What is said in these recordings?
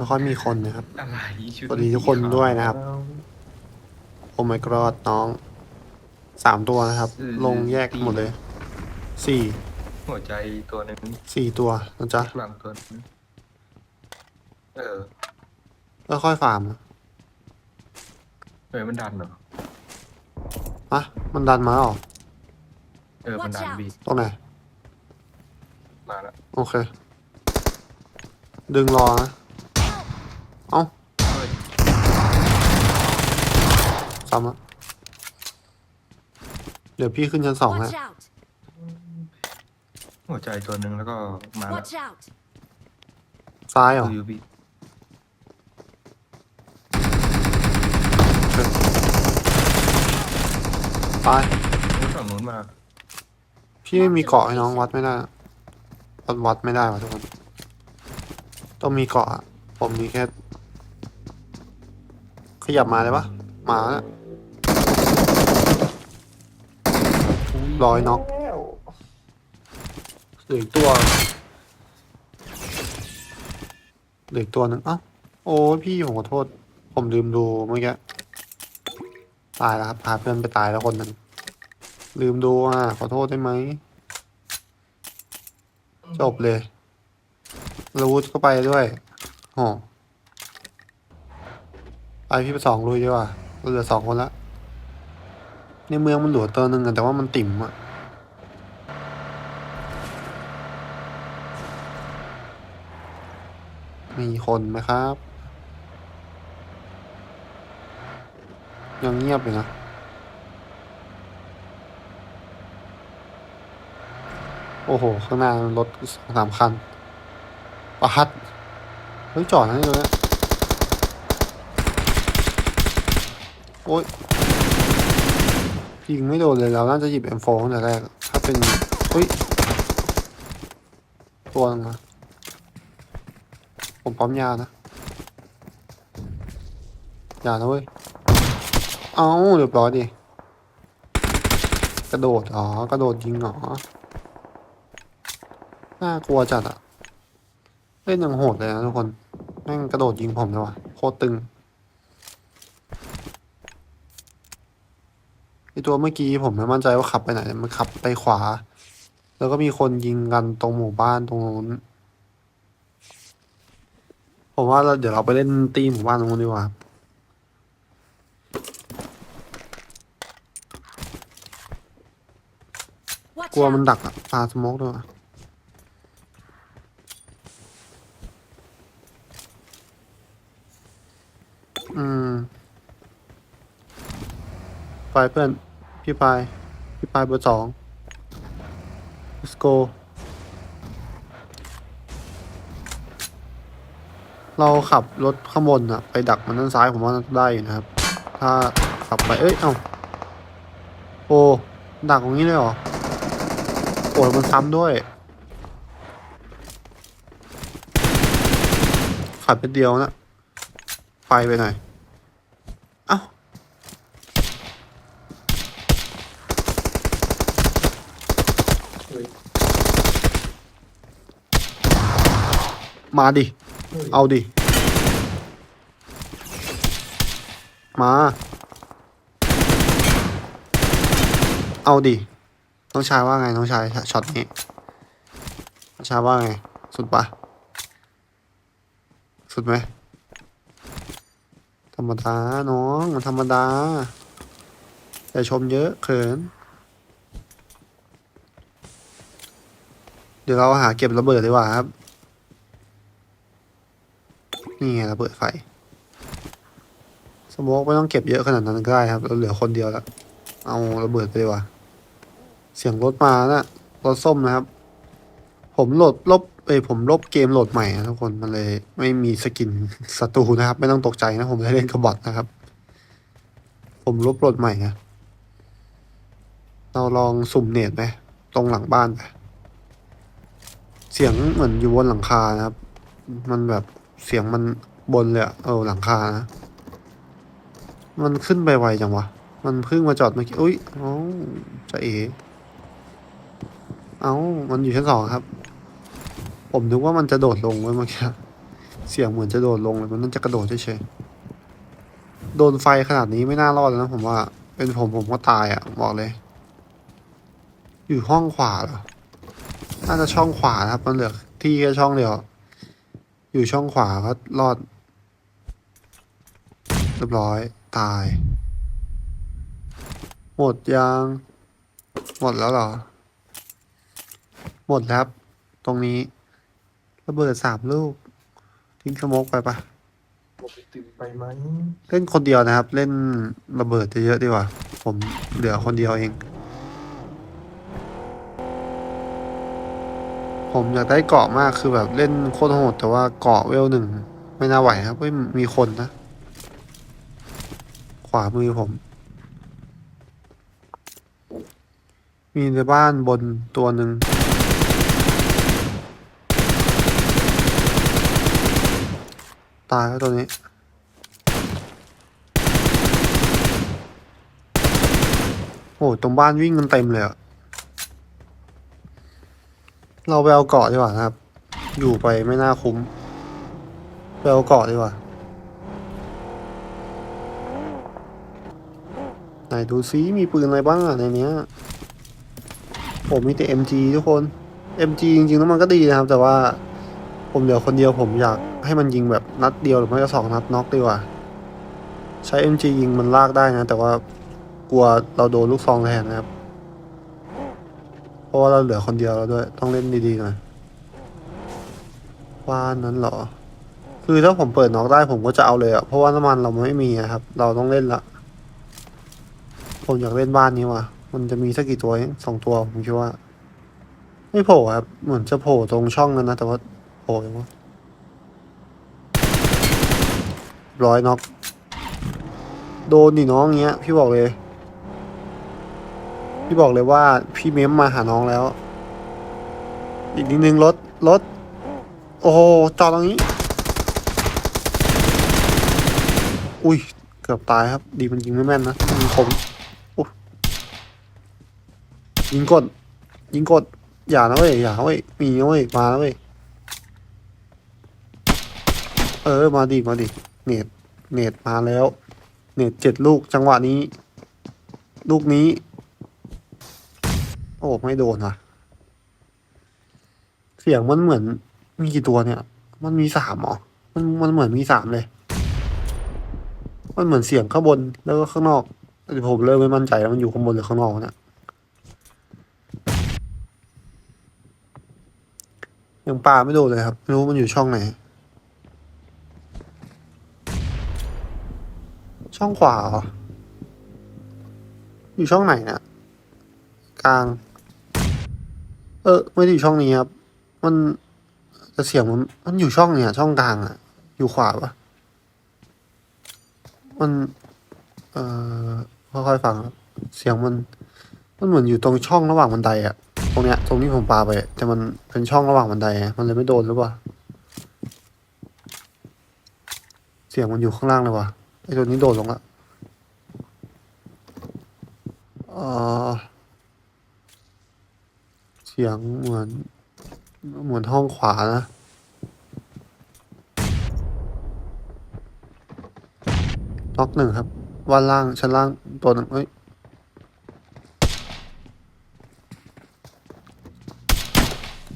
ไม่ค่อยมีคนนะครับ อะไรชุดสวัสดีทุกคนด้วยนะครับ โอ้ my god น้องสามตัวนะครับ ลงแยกหมดเลยสี่หัวใจตัวหนึ่งสี่ตัวนะจ๊ะหลังตัวหนึงเออแล้วค่อยฟาร์มนะเออมันดันเหรออะมันดันมาเหรอเออมันดันบีตรงไหนมาแล้วโอเค ดึงรอนะ เอ้าเฮ้ยซ้ำละเดี๋ยวพี่ขึ้นชั้นสองฮะ Watch out! หัวใจตัวหนึ่งแล้วก็มาแล้ว Watch out! ซ้ายเหรอ ดูอยู่บีซ้ายฝั่งนู้นมาพี่ไม่มีเกาะให้น้องวัดไม่ได้วัดวัดไม่ได้วะทุกคน ต้องมีเกาะอะผมมีแค่ข ยับมาเลยปะมาแล้วร้อยน็อกเหลืออีกตัวเหลืออีกตัวหนึ่งเอ้าโอ้ยพี่ผมขอโทษ ผมลืมดูเมื่อกี้ตายแล้วครับพาเพื่อนไปตายแล้วคนหนึ่งลืมดูอะขอโทษได้ไหมจบเลยรูดก็ไปด้วยโอ้ ไปพี่ไปสองลุยดีกว่าเราเหลือสองคนละในเมืองมันเหลือตัวหนึ่งอะแต่ว่ามันติ่มอะมีคนไหมครับ ยังเงียบอยู่นะโอ้โห ข้างหน้ารถสองสามคันประฮัดเฮ้ยจอดนะนี่เลยโอ้ยยิงไม่โดนเลยเราน่าจะหยิบ M4 ตั้งแต่แรก ถ้าเป็นเฮ้ย ตัวนึงนะผมปั๊มยานะยานะเว้ย เอาเรียบร้อยดิ กระโดด อ๋อ กระโดดยิงเหรอ น่ากลัวจัดอะเล่นอยังโหดเลยนะทุกคน แม่งกระโดดยิงผมเลยว่ะ โคตรตึงไอ ตัวเมื่อกี้ผมไม่มั่นใจว่าขับไปไหน มันขับไปขวา แล้วก็มีคนยิงกันตรงหมู่บ้านตรงนู้น ผมว่าเราเดี๋ยวเราไปเล่นตีหมู่บ้านตรงนู้นดีกว่าครับ Watch กลัวมัน out! ดักอะปาสโมกด้วยว่ะอืม ไปเพื่อน พี่ปายพี่ปายเบอร์สอง let's go เราขับรถข้างบนอะไปดักมันด้านซ้ายผมว่าน่าจะได้อยู่นะครับ ถ้าขับไปเอ้ยเอ้าโอ้ดักตรงนี้เลยเหรอโอ้มันซ้ำด้วยขัดเป็นเดียวนะไฟไปหน่อย มาดิ เอาดิ มา เอาดิ น้องชายว่าไง น้องชายช็อตนี้ น้องชายว่าไง สุดปะสุดไหม ธรรมดา น้อง มันธรรมดาแต่าชมเยอะเขิน เดี๋ยวเราหาเก็บระเบิดดีกว่าครับ นี่ไงระเบิดไฟสโมกไม่ต้องเก็บเยอะขนาดนั้นก็ได้ครับเราเหลือคนเดียวแล้วเอาระเบิดไปดีกว่าเสียงรถมานะ่ะรถส้มนะครับ ผมโหลดลบเอ้ผมลบเกมโหลดใหม่นะทุกคนมันเลย ไม่มีสกินศัตรูนะครับ ไม่ต้องตกใจนะ ผมได้เล่นกับบอทนะครับ ผมลบโหลดใหม่นะเราลองสุ่มเน็ตไหมตรงหลังบ้านไปเสียงเหมือนอยู่บนหลังคานะครับ มันแบบ เสียงมันบนเลยอะเออหลังคานะมันขึ้นไปไวจังวะ มันเพิ่งมาจอดเมื่อกี้ อุ้ยเอ้าจะเอ๋เอ้า มันอยู่ชั้นสองครับ ผมนึกว่ามันจะโดดลงไว้เมื่อกี้ เสียงเหมือนจะโดดลงเลย มันน่าจะกระโดดเฉยๆ โดนไฟขนาดนี้ไม่น่ารอดแล้วนะผมว่า เป็นผมผมก็ตายอะ่ะ บอกเลย อยู่ห้องขวาเหรอ น่าจะช่องขวาครับ มันเหลือที่แค่ช่องเดียว อยู่ช่องขวาก็รอด เรียบร้อย ตาย หมดยัง หมดแล้วเหรอ หมดแล้วครับตรงนี้ระเบิดสามลูก ทิ้งสโมกไปปะบอกไปติดไปไหมเล่นคนเดียวนะครับ เล่นระเบิดเยอะๆดีกว่า ผมเหลือคนเดียวเอง ผมอยากได้เกาะมากคือแบบเล่นโคตรโหดแต่ว่าเกาะเวลหนึ่งไม่น่าไหวครับเฮ้ยมีคนนะ ขวามือผม มีในบ้านบนตัวหนึ่งตายแล้วตัวนี้ โอ้ตรงบ้านวิ่งกันเต็มเลยอะ เราไปเอาเกาะดีกว่านะครับ อยู่ไปไม่น่าคุ้มไปเอาเกาะดีกว่าไหนดูซิมีปืนอะไรบ้างอะในเนี้ยผมมีแต่ MG ทุกคน MG จริงๆแล้วมันก็ดีนะครับ แต่ว่าผมเหลือคนเดียวผมอยากให้มันยิงแบบนัดเดียวหรือไม่ก็สองนัดน็อกดีกว่า ใช้ MG ยิงมันลากได้นะ แต่ว่ากลัวเราโดนลูกซองแทนนะครับ เพราะว่าเราเหลือคนเดียวแล้วด้วย ต้องเล่นดีๆหน่อยว่านั้นเหรอ คือถ้าผมเปิดน็อกได้ผมก็จะเอาเลยอะเพราะว่าน้ำมันเราไม่มีอะครับ เราต้องเล่นละ ผมอยากเล่นบ้านนี้ว่ะ มันจะมีสักกี่ตัวเองสองตัวผมคิดว่า ไม่โผล่ครับ เหมือนจะโผล่ตรงช่องนั้นนะ แต่ว่าโผล่ยังวะร้อยน็อกโดนดิน้องเงี้ย พี่บอกเลย พี่บอกเลยว่าพี่เม้มมาหาน้องแล้ว อีกนิดนึงรถรถ โอ้โหจอดตรงนี้ อุ้ย เกือบตายครับ ดีมันยิงไม่แม่นนะยิงคมยิงกด ยิงกด อย่านะเว้ย อย่าเว้ย มีนะเว้ย มาแล้วเว้ย เออ มาดิ มาดิ เน็ต เน็ตมาแล้ว เน็ตเจ็ดลูกจังหวะนี้ ลูกนี้ โอ้ไม่โดนว่ะ เสียงมันเหมือน มีกี่ตัวเนี่ย มันมีสามเหรอ มันมันเหมือนมีสามเลย มันเหมือนเสียงข้างบนแล้วก็ข้างนอกแต่ผมเริ่มไม่มั่นใจแล้วมันอยู่ข้างบนหรือข้างนอกเนี่ยยังปลาไม่โดนเลยครับไม่รู้มันอยู่ช่องไหน ช่องขวาออยู่ช่องไหนเนี่ยกลาง เออ ไม่ได้อยู่ช่องนี้ครับ มันจะเสียงมันมันอยู่ช่องเนี่ย ช่องกลางอะอยู่ขวาปะมัน เอ่อค่อยๆฟังครับเสียงมัน มันเหมือนอยู่ตรงช่องระหว่างบันไดอะตรงเนี้ย ตรงที่ผมปาไปอะแต่มันเป็นช่องระหว่างบันไดอะมันเลยไม่โดนหรือเปล่าเสียงมันอยู่ข้างล่างเลยวะไอ้ตัวนี้โดดลงละเอ่อ สียงเหมือน เหมือนห้องขวานะน็อกหนึ่งครับวันล่างชั้นล่างตัวหนึ่งเอ้ย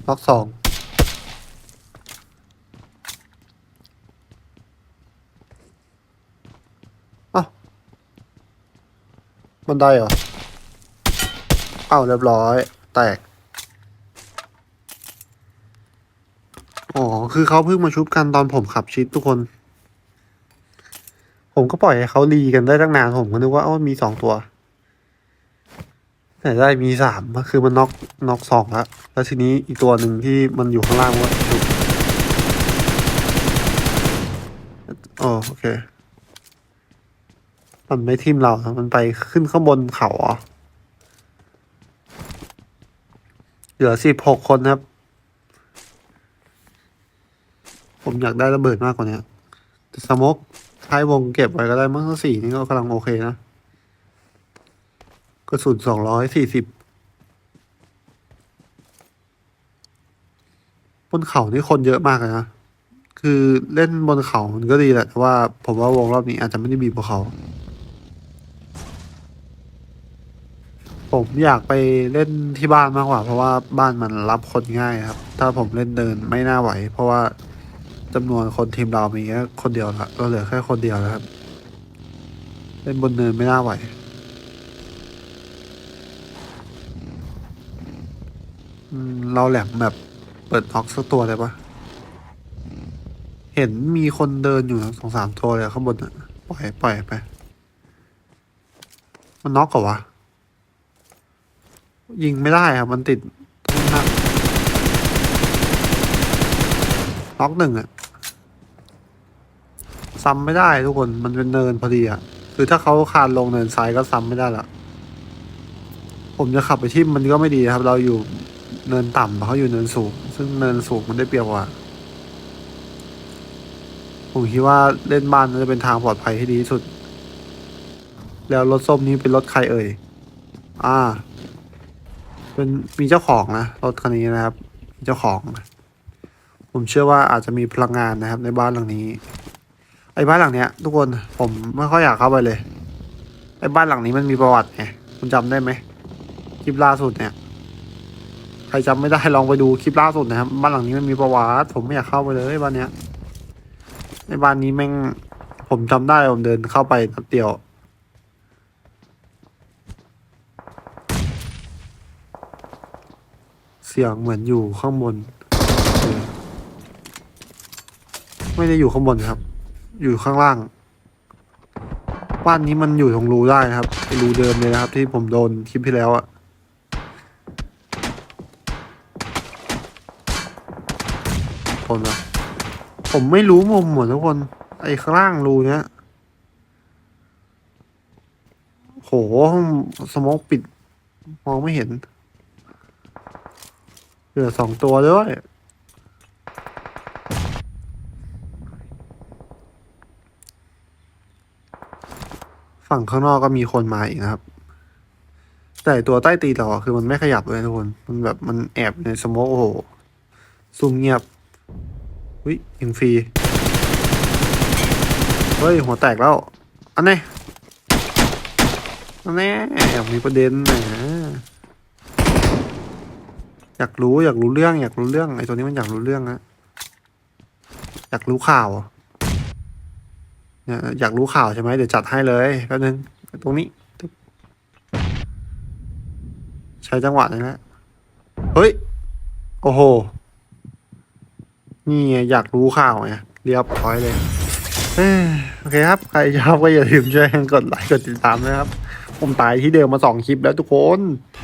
น็อกสองอ้าวบันไดเหรออ้าวเรียบร้อย แตก อ๋อ คือเขาเพิ่งมาชุบกันตอนผมขับชิดทุกคน ผมก็ปล่อยให้เขารีกันได้ตั้งนานผมก็นึกว่าอ้อมีสองตัว แต่ได้มีสามก็คือมันน็อกน็อกสองแล้วแล้วทีนี้อีกตัวหนึ่งที่มันอยู่ข้างล่างว่าถูกอ๋อโอเค มันไม่ทิมเรามันไปขึ้นข้างบนเขาเหรอเหลือสิบหกคนครับ ผมอยากได้ระเบิดมากกว่านี้แต่สมกท้ายวงเก็บไว้ก็ได้มั้งสี่นี่ก็กำลังโอเคนะกระสุนสองร้อยสี่สิบบนเขานี่คนเยอะมากเลยนะ คือเล่นบนเขามันก็ดีแหละแต่ว่าผมว่าวงรอบนี้อาจจะไม่ได้บีบเขา ผมอยากไปเล่นที่บ้านมากกว่า เพราะว่าบ้านมันรับคนง่ายครับ ถ้าผมเล่นเดินไม่น่าไหว เพราะว่า จำนวนคนทีมเรามีแค่คนเดียวละเราเหลือแค่คนเดียวแล้วครับเล่นบนเนินไม่น่าไหวเราแหลมแบบเปิดน็อกสักตัวเลยปะเห็นมีคนเดินอยู่สองสามตัวเลยข้างบนอะปล่อยปล่อยไป มันน็อกเหรอวะ ยิงไม่ได้ครับ มันติดนั้นน็อกหนึ่งอะ ซ้ำไม่ได้ทุกคนมันเป็นเนินพอดีอะคือถ้าเขาคานลงเนินซ้ายก็ซ้ำไม่ได้ละผมจะขับไปที่มันก็ไม่ดีครับ เราอยู่เนินต่ำเขาอยู่เนินสูง ซึ่งเนินสูงมันได้เปรียบกว่า ผมคิดว่าเล่นบ้านจะเป็นทางปลอดภัยที่ดีที่สุด แล้วรถส้มนี้เป็นรถใครเอ่ย อ่า เป็นมีเจ้าของนะรถคันนี้นะครับมีเจ้าของ ผมเชื่อว่าอาจจะมีพลังงานนะครับ ในบ้านหลังนี้ ไอ้บ้านหลังเนี้ย ทุกคนผมไม่ค่อยอยากเข้าไปเลย ไอ้บ้านหลังนี้มันมีประวัติไงคุณจำได้ไหมคลิปล่าสุดเนี่ย ใครจำไม่ได้ลองไปดูคลิปล่าสุดนะครับบ้านหลังนี้มันมีประวัติ ผมไม่อยากเข้าไปเลยบ้านเนี้ยไอบ้านนี้แม่ง ผมจำได้ผมเดินเข้าไปนัดเดียวเสียงเหมือนอยู่ข้างบน ไม่ได้อยู่ข้างบนครับ อยู่ข้างล่าง บ้านนี้มันอยู่ตรงรูได้นะครับรูเดิมเลยนะครับ ที่ผมโดนคลิปที่แล้วอะคนละผมไม่รู้มุมหมดทุกคน ไอ้ข้างล่างรูเนี้ยโหห้องสโมองปิด มองไม่เห็น เหลือสองตัวด้วย ฝั่งข้างนอกก็มีคนมาอีกนะครับ แต่ตัวใต้ตีนเราอคือมันไม่ขยับเลยทุกคน มันแบบมันแอบในสโมกโอ้โหซุ่มเงียบวิยิงฟรี เฮ้ย หัวแตกแล้ว อันนี้อันนี้แอบมีประเด็นนะอยากรู้อยากรู้เรื่อง อยากรู้เรื่องไอ้ตัวนี้มันอยากรู้เรื่องนะอยากรู้ข่าว อยากรู้ข่าวใช่ไหมเดี๋ยวจัดให้เลยแป๊บนึงตรงนี้ ใช้จังหวะนี้แหละเฮ้ย โอ้โห นี่อยากรู้ข่าวไงเรียบร้อยเลยเอ้ยโอเคครับ ใครชอบก็อย่าลืมช่วยกันกดไลค์กดติดตามนะครับ ผมตายที่เดิมมาสองคลิปแล้วทุกคน「